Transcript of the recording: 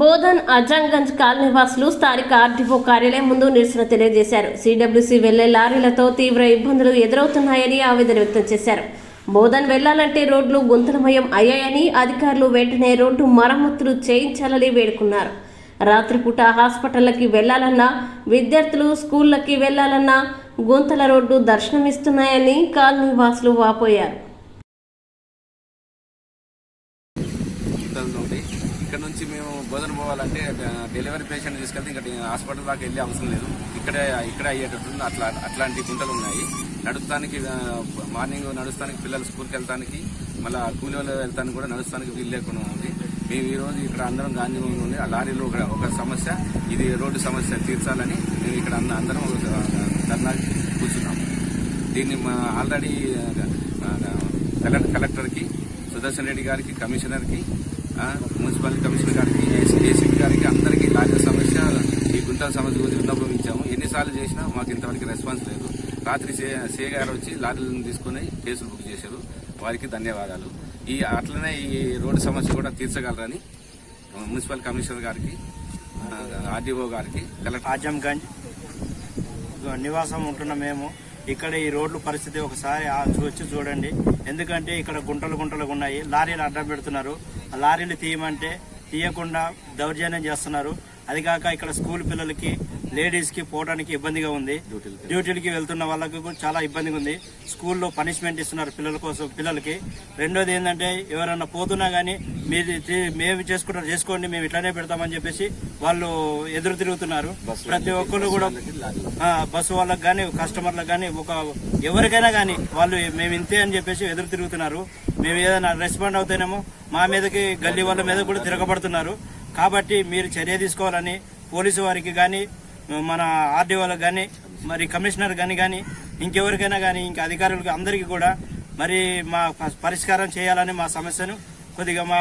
Bodhan అజంగంజ్ colony వాసులు స్థానిక RDO కార్యాలయం ముందు నిరసన తెలియజేశారు. సిడబ్ల్యూసీ వెళ్ళే లారీలతో తీవ్ర ఇబ్బందులు ఎదురవుతున్నాయని ఆవేదన వ్యక్తం చేశారు. బోధన్ వెళ్ళాలంటే రోడ్లు గుంతలమయం అయ్యాయని అధికారులు వెంటనే రోడ్డు మరమ్మతులు చేయించాలని వేడుకున్నారు. రాత్రిపూట హాస్పిటళ్ళకి వెళ్ళాలన్నా విద్యార్థులు స్కూళ్ళకి వెళ్ళాలన్నా గుంతల రోడ్డు దర్శనమిస్తున్నాయని కాలనీ వాసులు వాపోయారు ఇక్కడ నుంచి మేము బోధన పోవాలంటే డెలివరీ పేషెంట్ తీసుకెళ్తే ఇంకా హాస్పిటల్ దాకా వెళ్ళే అవసరం లేదు. ఇక్కడే ఇక్కడే అయ్యేటట్టుంది. అట్లా అట్లాంటి గుంటలు ఉన్నాయి. నడుస్తానికి మార్నింగ్ నడుస్తానికి పిల్లలు స్కూల్కి వెళ్తానికి మళ్ళీ కూలి వాళ్ళు వెళ్తానికి కూడా నడుస్తానికి వీలు లేకుండా ఉంది. మేము ఈ రోజు ఇక్కడ అందరం గాంధీ ఉంది ఆ లారీలో ఒక ఒక సమస్య ఇది రోడ్డు సమస్య తీర్చాలని మేము ఇక్కడ అందరం ఒక ధర్నా కూర్చున్నాం. దీన్ని మా ఆల్రెడీ కలెక్టర్కి సుదర్శన్ రెడ్డి గారికి కమిషనర్కి మున్సిపల్ కమిషనర్ గారికి ఏసీపీ గారికి అందరికీ లారీ సమస్య ఈ గుంటల సమస్య గురించి విన్నపం ఇచ్చాము. ఎన్నిసార్లు చేసినా మాకు ఇంతవరకు రెస్పాన్స్ లేదు. రాత్రి సే సే గారు వచ్చి లారీలను తీసుకుని కేసులు బుక్ చేశారు. వారికి ధన్యవాదాలు. ఈ అట్లనే ఈ రోడ్డు సమస్య కూడా తీర్చగలరని మున్సిపల్ కమిషనర్ గారికి ఆర్డీఓ గారికి కలెక్టర్ ఆజంగంజ్ నివాసం ఉంటున్న మేము. ఇక్కడ ఈ రోడ్ల పరిస్థితి ఒకసారి వచ్చి చూడండి. ఎందుకంటే ఇక్కడ గుంటలు గుంటలు ఉన్నాయి. లారీలు అడ్డం పెడుతున్నారు. ఆ లారీలు తీయమంటే తీయకుండా దౌర్జన్యం చేస్తున్నారు. అది కాక ఇక్కడ స్కూల్ పిల్లలకి లేడీస్కి పోవడానికి ఇబ్బందిగా ఉంది. డ్యూటీలకి వెళ్తున్న వాళ్ళకి కూడా చాలా ఇబ్బందిగా ఉంది. స్కూల్లో పనిష్మెంట్ ఇస్తున్నారు పిల్లల కోసం పిల్లలకి. రెండోది ఏంటంటే ఎవరన్నా పోతున్నా గానీ మీరు మేము చేసుకుంటారు చేసుకోండి మేము ఇట్లానే పెడతామని చెప్పేసి వాళ్ళు ఎదురు తిరుగుతున్నారు. ప్రతి ఒక్కరు కూడా బస్సు వాళ్ళకి కానీ కస్టమర్లకు కానీ ఒక ఎవరికైనా కానీ వాళ్ళు మేము ఇంతే అని చెప్పేసి ఎదురు తిరుగుతున్నారు. మేము ఏదైనా రెస్పాండ్ అవుతానేమో మా మీదకి గల్లీ వాళ్ళ మీద కూడా తిరగబడుతున్నారు. కాబట్టి మీరు చర్య తీసుకోవాలని పోలీసు వారికి కానీ మన ఆర్డీఓలకు కానీ మరి కమిషనర్ కానీ కానీ ఇంకెవరికైనా కానీ ఇంకా అధికారులకు అందరికీ కూడా మరి మా పరిష్కారం చేయాలని మా సమస్యను కొద్దిగా మా